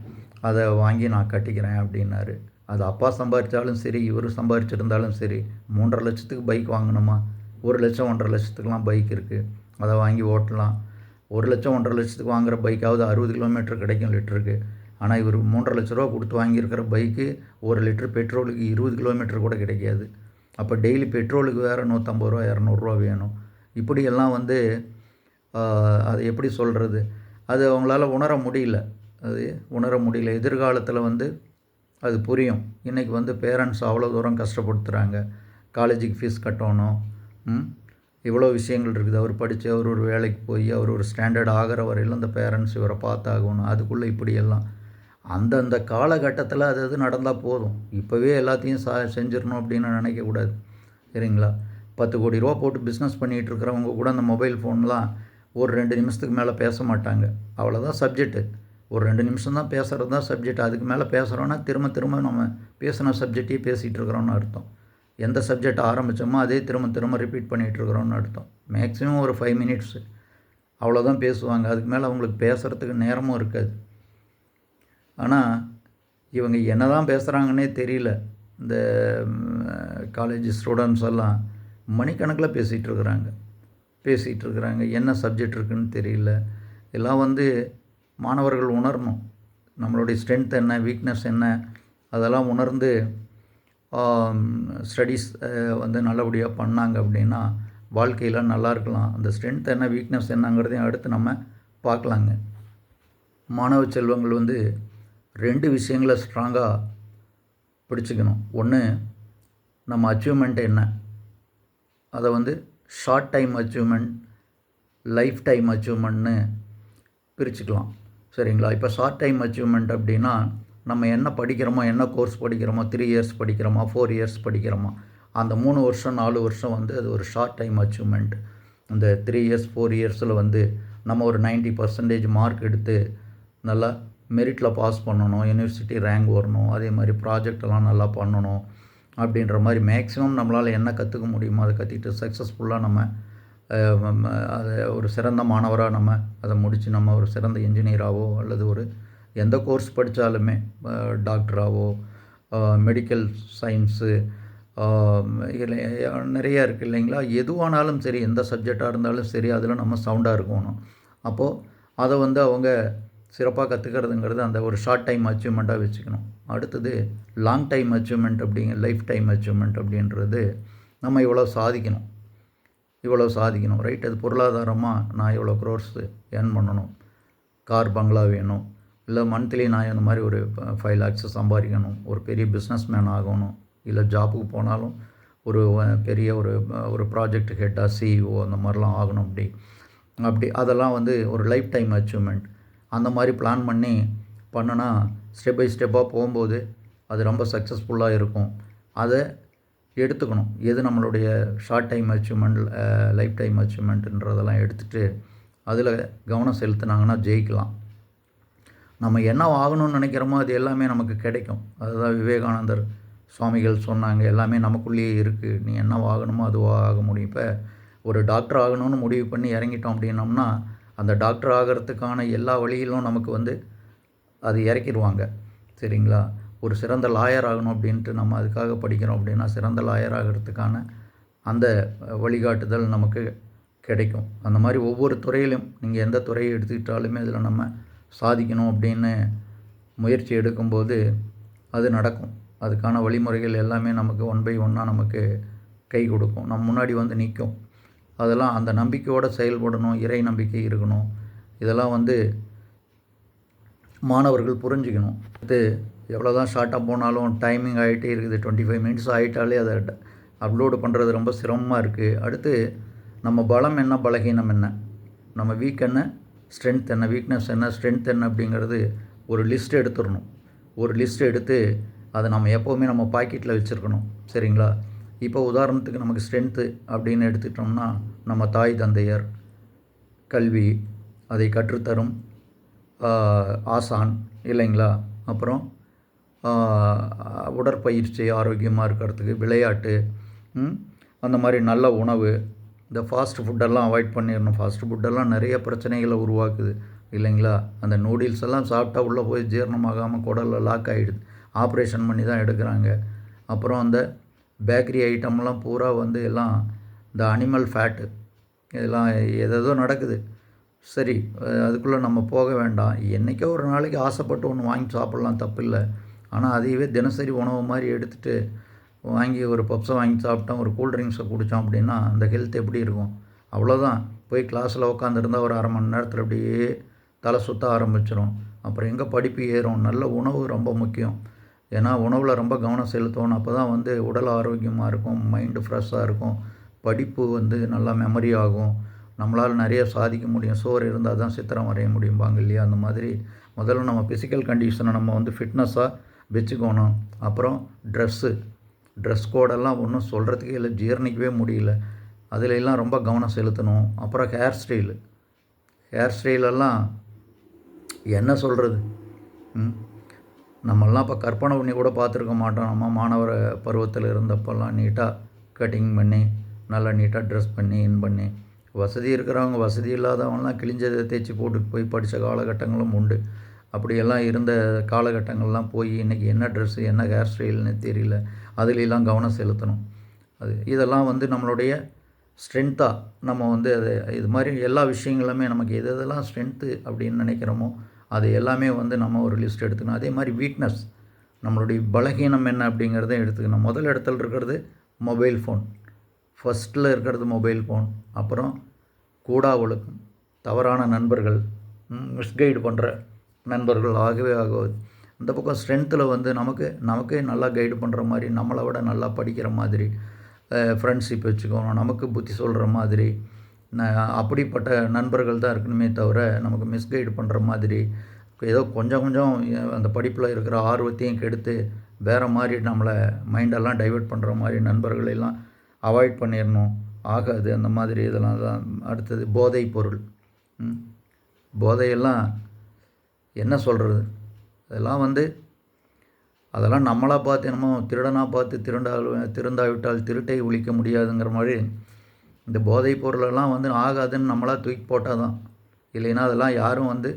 அதை வாங்கி நான் கட்டிக்கிறேன் அப்படின்னாரு. அது அப்பா சம்பாதிச்சாலும் சரி இவர் சம்பாதிச்சிருந்தாலும் சரி மூன்றரை லட்சத்துக்கு பைக் வாங்கணுமா? ஒரு லட்சம் ஒன்றரை லட்சத்துக்குலாம் பைக் இருக்குது அதை வாங்கி ஓட்டலாம். ஒரு லட்சம் ஒன்றரை லட்சத்துக்கு வாங்குகிற பைக்காவது அறுபது கிலோமீட்டர் கிடைக்கும் லிட்டருக்கு. ஆனால் இவர் மூன்றரை லட்ச ரூபா கொடுத்து வாங்கியிருக்கிற பைக்கு ஒரு லிட்டர் பெட்ரோலுக்கு இருபது கிலோமீட்டர் கூட கிடைக்காது. அப்போ டெய்லி பெட்ரோலுக்கு வேறு நூற்றம்பது ரூபா இரநூறுவா வேணும். இப்படியெல்லாம் வந்து அது எப்படி சொல்கிறது அது அவங்களால உணர முடியல. அது உணர முடியல. எதிர்காலத்தில் வந்து அது புரியும். இன்றைக்கி வந்து பேரண்ட்ஸ் அவ்வளோ தூரம் கஷ்டப்படுத்துகிறாங்க காலேஜுக்கு ஃபீஸ் கட்டணும். இவ்வளோ விஷயங்கள் இருக்குது. அவர் படித்து அவர் ஒரு வேலைக்கு போய் அவர் ஒரு ஸ்டாண்டர்ட் ஆகிற வரையிலும் அந்த பேரண்ட்ஸ் இவரை பார்த்தாகணும். அதுக்குள்ளே இப்படியெல்லாம். அந்தந்த காலகட்டத்தில் அது அது நடந்தால் போதும். இப்போவே எல்லாத்தையும் சா செஞ்சிடணும் அப்படின்னு நினைக்கக்கூடாது சரிங்களா? பத்து கோடி ரூபா போட்டு பிஸ்னஸ் பண்ணிகிட்டு இருக்கிறவங்க கூட அந்த மொபைல் ஃபோன்லாம் ஒரு ரெண்டு நிமிஷத்துக்கு மேலே பேச மாட்டாங்க. அவ்வளோதான் சப்ஜெக்ட்டு ஒரு ரெண்டு நிமிஷம் தான் பேசுகிறது தான் சப்ஜெக்ட் அதுக்கு மேலே பேசுகிறோன்னா திரும்ப திரும்ப நம்ம பேசின சப்ஜெக்டையே பேசிகிட்டு இருக்கிறோன்னு அர்த்தம். எந்த சப்ஜெக்ட் ஆரம்பித்தோமோ அதே திரும்ப திரும்ப ரிப்பீட் பண்ணிகிட்டு இருக்கிறோன்னு அர்த்தம். மேக்ஸிமம் ஒரு ஃபைவ் மினிட்ஸு அவ்வளோதான் பேசுவாங்க. அதுக்கு மேலே அவங்களுக்கு பேசுகிறதுக்கு நேரமும் இருக்காது. ஆனால் இவங்க என்ன தான் பேசுகிறாங்கன்னே தெரியல. இந்த காலேஜ் ஸ்டூடெண்ட்ஸ் எல்லாம் மணிக்கணக்கில் பேசிகிட்டு இருக்கிறாங்க பேசிகிட்டு இருக்கிறாங்க என்ன சப்ஜெக்ட் இருக்குன்னு தெரியல. எல்லாம் வந்து மாணவர்கள் உணரணும். நம்மளுடைய ஸ்ட்ரென்த் என்ன வீக்னஸ் என்ன அதெல்லாம் உணர்ந்து ஸ்டடீஸ் வந்து நல்லபடியாக பண்ணாங்க அப்படின்னா வாழ்க்கையில் நல்லா இருக்கலாம். அந்த ஸ்ட்ரென்த் என்ன வீக்னஸ் என்னங்கிறதையும் அடுத்து நம்ம பார்க்கலாங்க. மாணவ செல்வங்கள் வந்து ரெண்டு விஷயங்களை ஸ்ட்ராங்காக பிடிச்சிக்கணும். ஒன்று நம்ம அச்சீவ்மெண்ட் என்ன? அதை வந்து short time achievement life time அச்சீவ்மெண்ட்னு பிரிச்சுக்கலாம். சரிங்களா? இப்போ ஷார்ட் டைம் அச்சீவ்மெண்ட் அப்படின்னா நம்ம என்ன படிக்கிறோமோ என்ன கோர்ஸ் படிக்கிறோமோ த்ரீ இயர்ஸ் படிக்கிறோமா ஃபோர் இயர்ஸ் படிக்கிறோமா அந்த மூணு வருஷம் நாலு வருஷம் வந்து அது ஒரு ஷார்ட் டைம் அச்சீவ்மெண்ட் அந்த த்ரீ இயர்ஸ் ஃபோர் இயர்ஸில் வந்து நம்ம ஒரு 90% பர்சன்டேஜ் மார்க் எடுத்து நல்லா மெரிட்டில் பாஸ் பண்ணணும் யூனிவர்சிட்டி ரேங்க் வரணும் அதே மாதிரி ப்ராஜெக்டெல்லாம் நல்லா பண்ணணும் அப்படின்ற மாதிரி மேக்ஸிமம் நம்மளால் என்ன கற்றுக்க முடியுமோ அதை கற்றுக்கிட்டு சக்ஸஸ்ஃபுல்லாக நம்ம அதை ஒரு சிறந்த மாணவராக நம்ம அதை முடித்து நம்ம ஒரு சிறந்த இன்ஜினியராகவோ அல்லது ஒரு எந்த கோர்ஸ் படித்தாலுமே டாக்டராகவோ மெடிக்கல் சயின்ஸு இல்லை நிறைய இருக்குது இல்லைங்களா? எதுவானாலும் சரி எந்த சப்ஜெக்டாக இருந்தாலும் சரி அதில் நம்ம சவுண்டாக இருக்கணும். அப்போது அதை வந்து அவங்க சிறப்பாக கற்றுக்கிறதுங்கிறது அந்த ஒரு ஷார்ட் டைம் அச்சீவ்மெண்ட்டாக வச்சுக்கணும். அடுத்தது லாங் டைம் அச்சீவ்மெண்ட் அப்படிங்க லைஃப் டைம் அச்சீவ்மெண்ட் அப்படின்றது நம்ம இவ்வளோ சாதிக்கணும். இவ்வளோ சாதிக்கணும் ரைட் அது பொருளாதாரமாக நான் இவ்வளோ க்ரோர்ஸ் ஏர்ன் பண்ணணும். கார் பங்களா வேணும். இல்லை மந்த்லி நான் இந்த மாதிரி ஒரு ஃபைவ் லேக்ஸை சம்பாதிக்கணும் ஒரு பெரிய பிஸ்னஸ் மேன் ஆகணும் இல்லை ஜாப்புக்கு போனாலும் ஒரு பெரிய ஒரு ஒரு ப்ராஜெக்ட் ஹெட்டாக சிஇஓ அந்த மாதிரிலாம் ஆகணும் அப்படி. அப்படி அதெல்லாம் வந்து ஒரு லைஃப் டைம் அச்சீவ்மெண்ட் அந்த மாதிரி பிளான் பண்ணி பண்ணுனா ஸ்டெப் பை ஸ்டெப்பாக போகும்போது அது ரொம்ப சக்ஸஸ்ஃபுல்லாக இருக்கும். அதை எடுத்துக்கணும். எது நம்மளுடைய short time achievement life time அச்சீவ்மெண்ட்டுன்றதெல்லாம் எடுத்துகிட்டு அதில் கவனம் செலுத்துனாங்கன்னா ஜெயிக்கலாம். நம்ம என்ன ஆகணும்னு நினைக்கிறோமோ அது எல்லாமே நமக்கு கிடைக்கும். அதுதான் விவேகானந்தர் சுவாமிகள் சொன்னாங்க எல்லாமே நமக்குள்ளேயே இருக்குது நீ என்ன ஆகணுமோ அதுவாக ஆக முடியும். இப்போ ஒரு டாக்டர் ஆகணும்னு முடிவு பண்ணி இறங்கிட்டோம் அப்படின்னோம்னா அந்த டாக்டர் ஆகிறதுக்கான எல்லா வழியிலும் நமக்கு வந்து அது இறக்கிடுவாங்க. சரிங்களா? ஒரு சிறந்த லாயர் ஆகணும் அப்படின்ட்டு நம்ம அதுக்காக படிக்கிறோம் அப்படின்னா சிறந்த லாயர் ஆகிறதுக்கான அந்த வழிகாட்டுதல் நமக்கு கிடைக்கும். அந்த மாதிரி ஒவ்வொரு துறையிலும் நீங்கள் எந்த துறையை எடுத்துக்கிட்டாலுமே அதில் நம்ம சாதிக்கணும் அப்படின்னு முயற்சி எடுக்கும்போது அது நடக்கும். அதுக்கான வழிமுறைகள் எல்லாமே நமக்கு ஒன் பை ஒன்னாக நமக்கு கை கொடுக்கும். நம்ம முன்னாடி வந்து நிற்கும் அதெல்லாம் அந்த நம்பிக்கையோடு செயல்படணும் இறை நம்பிக்கை இருக்கணும். இதெல்லாம் வந்து மாணவர்கள் புரிஞ்சுக்கணும். இது எவ்வளோ தான் ஷார்ட்டாக போனாலும் டைமிங் ஆகிட்டே இருக்குது. டுவெண்ட்டி ஃபைவ் மினிட்ஸ் ஆகிட்டாலே அதை அப்லோடு பண்ணுறது ரொம்ப சிரமமாக இருக்குது அடுத்து நம்ம பலம் என்ன பலகீனம் என்ன? நம்ம வீக் என்ன? ஸ்ட்ரென்த் என்ன வீக்னஸ் என்ன ஸ்ட்ரென்த் என்ன அப்படிங்கிறது ஒரு லிஸ்ட் எடுத்துடணும். ஒரு லிஸ்ட் எடுத்து அதை நம்ம எப்போவுமே நம்ம பாக்கெட்டில் வச்சுருக்கணும். சரிங்களா? இப்போ உதாரணத்துக்கு நமக்கு ஸ்ட்ரென்த்து அப்படின்னு எடுத்துக்கிட்டோம்னா நம்ம தாய் தந்தையர் கல்வி அதை கற்றுத்தரும் ஆசான் இல்லைங்களா? அப்புறம் உடற்பயிற்சி ஆரோக்கியமாக இருக்கிறதுக்கு விளையாட்டு அந்த மாதிரி நல்ல உணவு இந்த ஃபாஸ்ட் ஃபுட்டெல்லாம் அவாய்ட் பண்ணிடணும். ஃபாஸ்ட் ஃபுட்டெல்லாம் நிறைய பிரச்சனைகளை உருவாக்குது. இல்லைங்களா? அந்த நூடில்ஸ் எல்லாம் சாப்பிட்டா உள்ளே போய் ஜீரணமாகாமல் குடலில் லாக் ஆகிடுது ஆப்ரேஷன் பண்ணி தான் எடுக்கிறாங்க. அப்புறம் அந்த பேக்கரி ஐட்டம்லாம் பூரா வந்து எல்லாம் இந்த அனிமல் ஃபேட்டு இதெல்லாம் எதேதோ நடக்குது. சரி அதுக்குள்ளே நம்ம போக வேண்டாம். என்றைக்கோ ஒரு நாளைக்கு ஆசைப்பட்டு ஒன்று வாங்கி சாப்பிட்லாம் தப்பில்லை. ஆனால் அதையவே தினசரி உணவு மாதிரி எடுத்துகிட்டு வாங்கி ஒரு பப்ஸை வாங்கி சாப்பிட்டோம் ஒரு கூல்ட்ரிங்க்ஸை குடித்தோம் அப்படின்னா அந்த ஹெல்த் எப்படி இருக்கும்? அவ்வளோதான் போய் கிளாஸில் உட்காந்துருந்தா ஒரு அரை மணி நேரத்தில் அப்படியே தலை சுத்த ஆரம்பிச்சிடும் அப்புறம் எங்கே படிப்பு ஏறும்? நல்ல உணவு ரொம்ப முக்கியம். ஏன்னா உணவில் ரொம்ப கவனம் செலுத்தணும். அப்போ தான் வந்து உடல் ஆரோக்கியமாக இருக்கும் மைண்டு ஃப்ரெஷ்ஷாக இருக்கும். படிப்பு வந்து நல்லா மெமரி ஆகும். நம்மளால் நிறைய சாதிக்க முடியும். சோறு இருந்தால் தான் சித்திரம் வரைய முடியும்பாங்க இல்லையா? அந்த மாதிரி முதல்ல நம்ம ஃபிசிக்கல் கண்டிஷனை நம்ம வந்து ஃபிட்னஸாக வச்சுக்கணும். அப்புறம் ட்ரெஸ்ஸு ட்ரெஸ் கோடெல்லாம் ஒன்றும் சொல்கிறதுக்கே இல்லை ஜீரணிக்கவே முடியல. அதிலெல்லாம் ரொம்ப கவனம் செலுத்தணும். அப்புறம் ஹேர் ஸ்டைலு ஹேர் ஸ்டைலெல்லாம் என்ன சொல்கிறது ம்? நம்மெல்லாம் இப்போ கற்பனை பண்ணி கூட பார்த்துருக்க மாட்டோம். நம்ம மாணவர் பருவத்தில் இருந்தப்பெல்லாம் நீட்டாக கட்டிங் பண்ணி நல்லா நீட்டாக ட்ரெஸ் பண்ணி இன் பண்ணி. வசதி இருக்கிறவங்க வசதி இல்லாதவங்கலாம் கிழிஞ்சதை தேய்ச்சி போட்டுட்டு போய் படித்த காலகட்டங்களும் உண்டு. அப்படியெல்லாம் இருந்த காலகட்டங்கள்லாம் போய் இன்றைக்கி என்ன ட்ரெஸ்ஸு என்ன ஹேர் ஸ்டைல்னு தெரியல. அதிலெல்லாம் கவனம் செலுத்தணும். அது இதெல்லாம் வந்து நம்மளுடைய ஸ்ட்ரென்த்தாக நம்ம வந்து அது இது மாதிரி எல்லா விஷயங்களுமே நமக்கு எது எதெல்லாம் ஸ்ட்ரென்த்து அப்படின்னு நினைக்கிறோமோ அது எல்லாமே வந்து நம்ம ஒரு லிஸ்ட் எடுத்துக்கணும். அதே மாதிரி வீக்னஸ் நம்மளுடைய பலகீனம் என்ன அப்படிங்கிறத எடுத்துக்கணும். முதல் இடத்துல இருக்கிறது மொபைல் ஃபோன் ஃபஸ்ட்டில் இருக்கிறது மொபைல் ஃபோன் அப்புறம் கூடா ஒழுக்கம் தவறான நண்பர்கள் மிஸ்கைடு பண்ணுற நண்பர்கள் ஆகவே ஆகுவது இந்த பக்கம் ஸ்ட்ரென்த்தில் வந்து நமக்கு நமக்கே நல்லா கைடு பண்ணுற மாதிரி நம்மளை விட நல்லா படிக்கிற மாதிரி ஃப்ரெண்ட்ஷிப் வச்சுக்கணும் நமக்கு புத்தி சொல்கிற மாதிரி அப்படிப்பட்ட நண்பர்கள் தான் இருக்கணுமே தவிர நமக்கு மிஸ்கைடு பண்ணுற மாதிரி ஏதோ கொஞ்சம் கொஞ்சம் அந்த படிப்பில் இருக்கிற ஆர்வத்தையும் கெடுத்து வேறு மாதிரி நம்மளை மைண்டெல்லாம் டைவெர்ட் பண்ணுற மாதிரி நண்பர்களெல்லாம் அவாய்ட் பண்ணிடணும் ஆகாது. அந்த மாதிரி இதெல்லாம் தான். அடுத்தது போதை பொருள். போதையெல்லாம் என்ன சொல்கிறது அதெல்லாம் வந்து அதெல்லாம் நம்மளாக பார்த்து என்னமோ திருடனாக பார்த்து திருண்டால் திருந்தாவிட்டால் திருட்டை ஒழிக்க முடியாதுங்கிற மாதிரி இந்த போதைப் பொருளெல்லாம் வந்து ஆகாதுன்னு நம்மளாக தூக்கி போட்டால் தான் இல்லைன்னா அதெல்லாம் யாரும் வந்து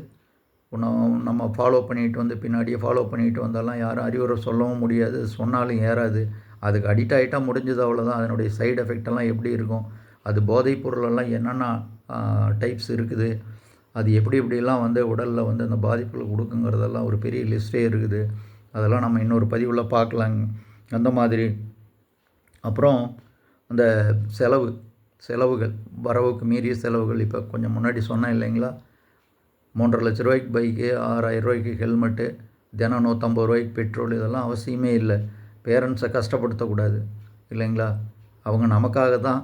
உன்னை நம்ம ஃபாலோ பண்ணிட்டு வந்து பின்னாடியே ஃபாலோ பண்ணிட்டு வந்தாலாம் யாரும் அறிவுரை சொல்லவும் முடியாது சொன்னாலும் ஏறாது. அதுக்கு அடிக்ட் ஆகிட்டா முடிஞ்சது அவ்வளோதான் அதனுடைய சைடு எஃபெக்டெல்லாம் எப்படி இருக்கும்? அது போதைப் பொருளெல்லாம் என்னென்ன டைப்ஸ் இருக்குது? அது எப்படி எப்படிலாம் வந்து உடலில் வந்து அந்த பாதிப்புகளை கொடுக்குங்கிறதெல்லாம் ஒரு பெரிய லிஸ்ட்டே இருக்குது. அதெல்லாம் நம்ம இன்னொரு பதிவில் பார்க்கலாங்க அந்த மாதிரி. அப்புறம் அந்த செலவு செலவுகள் வரவுக்கு மீறிய செலவுகள். இப்போ கொஞ்சம் முன்னாடி சொன்னேன் இல்லைங்களா? மூன்றரை லட்ச ரூபாய்க்கு பைக்கு ஆறாயிரம் ரூபாய்க்கு ஹெல்மெட்டு தினம் நூற்றம்பது ரூபாய்க்கு பெட்ரோல் இதெல்லாம் அவசியமே இல்லை. பேரண்ட்ஸை கஷ்டப்படுத்தக்கூடாது. இல்லைங்களா? அவங்க நமக்காக தான்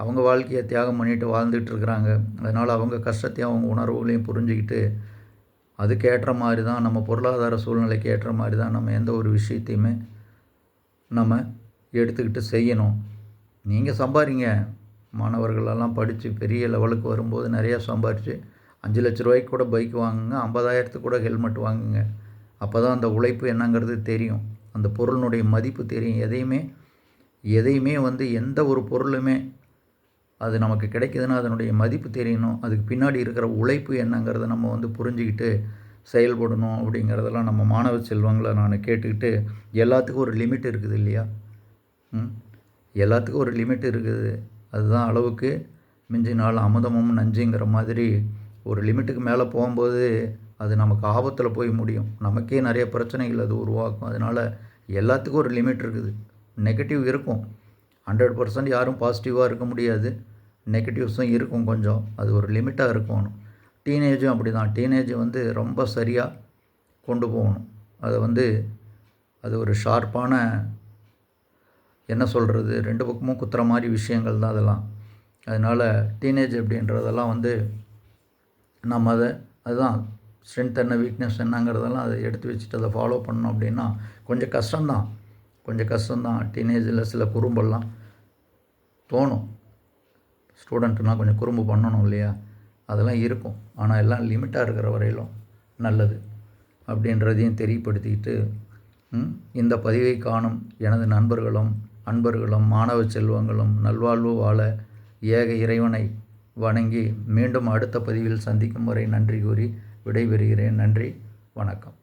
அவங்க வாழ்க்கையை தியாகம் பண்ணிட்டு வாழ்ந்துட்டு இருக்கிறாங்க அதனால் அவங்க கஷ்டத்தையும் அவங்க உணர்வுகளையும் புரிஞ்சுக்கிட்டு அதுக்கேற்ற மாதிரி தான் நம்ம பொருளாதார சூழ்நிலைக்கு ஏற்ற மாதிரி தான் நம்ம எந்த ஒரு விஷயத்தையுமே நம்ம எடுத்துக்கிட்டு செய்யணும். நீங்கள் சம்பாதிங்க மாணவர்களெல்லாம் படித்து பெரிய லெவலுக்கு வரும்போது நிறையா சம்பாரித்து அஞ்சு லட்ச ரூபாய்க்கு கூட பைக் வாங்குங்க ஐம்பதாயிரத்துக்கு கூட ஹெல்மெட் வாங்குங்க. அப்போ தான் அந்த உழைப்பு என்னங்கிறது தெரியும். அந்த பொருளினுடைய மதிப்பு தெரியும். எதையுமே எதையுமே வந்து எந்த ஒரு பொருளுமே அது நமக்கு கிடைக்குதுன்னா அதனுடைய மதிப்பு தெரியணும். அதுக்கு பின்னாடி இருக்கிற உழைப்பு என்னங்கிறத நம்ம வந்து புரிஞ்சுக்கிட்டு செயல்படணும் அப்படிங்கிறதெல்லாம் நம்ம மாணவ செல்வங்களை நான் கேட்டுக்கிட்டு எல்லாத்துக்கும் ஒரு லிமிட் இருக்குது இல்லையா? ம்? எல்லாத்துக்கும் ஒரு லிமிட் இருக்குது. அதுதான் அளவுக்கு மிஞ்சினால் அமுதமும் நஞ்சுங்கிற மாதிரி ஒரு லிமிட்டுக்கு மேலே போகும்போது அது நமக்கு ஆபத்தில் போய் முடியும். நமக்கே நிறைய பிரச்சனைகள் அது உருவாக்கும். அதனால் எல்லாத்துக்கும் ஒரு லிமிட் இருக்குது. நெகட்டிவ் இருக்கும். ஹண்ட்ரட் பர்சன்ட் யாரும் பாசிட்டிவாக இருக்க முடியாது. நெகட்டிவ்ஸும் இருக்கும் கொஞ்சம். அது ஒரு லிமிட்டாக இருக்கணும். டீனேஜும் அப்படி தான் டீனேஜ் வந்து ரொம்ப சரியாக கொண்டு போகணும். அதை வந்து அது ஒரு ஷார்ப்பான என்ன சொல்கிறது ரெண்டு பக்கமும் குத்துற மாதிரி விஷயங்கள் தான் அதெல்லாம். அதனால் டீனேஜ் அப்படின்றதெல்லாம் வந்து நம்ம அதை அதுதான் ஸ்ட்ரென்த் என்ன வீக்னஸ் என்னங்கிறதெல்லாம் அதை எடுத்து வச்சுட்டு அதை ஃபாலோ பண்ணோம் அப்படின்னா கொஞ்சம் கஷ்டம்தான். கொஞ்சம் கஷ்டம்தான். டீனேஜில் சில குறும்பெல்லாம் தோணும். ஸ்டூடெண்ட்டுனால் கொஞ்சம் குறும்பு பண்ணணும் இல்லையா? அதெல்லாம் இருக்கும். ஆனால் எல்லாம் லிமிட்டாக இருக்கிற வரையிலும் நல்லது அப்படின்றதையும் தெரியப்படுத்திக்கிட்டு இந்த பதிவை காணும் எனது நண்பர்களும் அன்பர்களும் மாணவ செல்வங்களும் நல்வாழ்வு வாழ ஏக இறைவனை வணங்கி மீண்டும் அடுத்த பதிவில் சந்திக்கும் வரை நன்றி கூறி விடைபெறுகிறேன். நன்றி. வணக்கம்.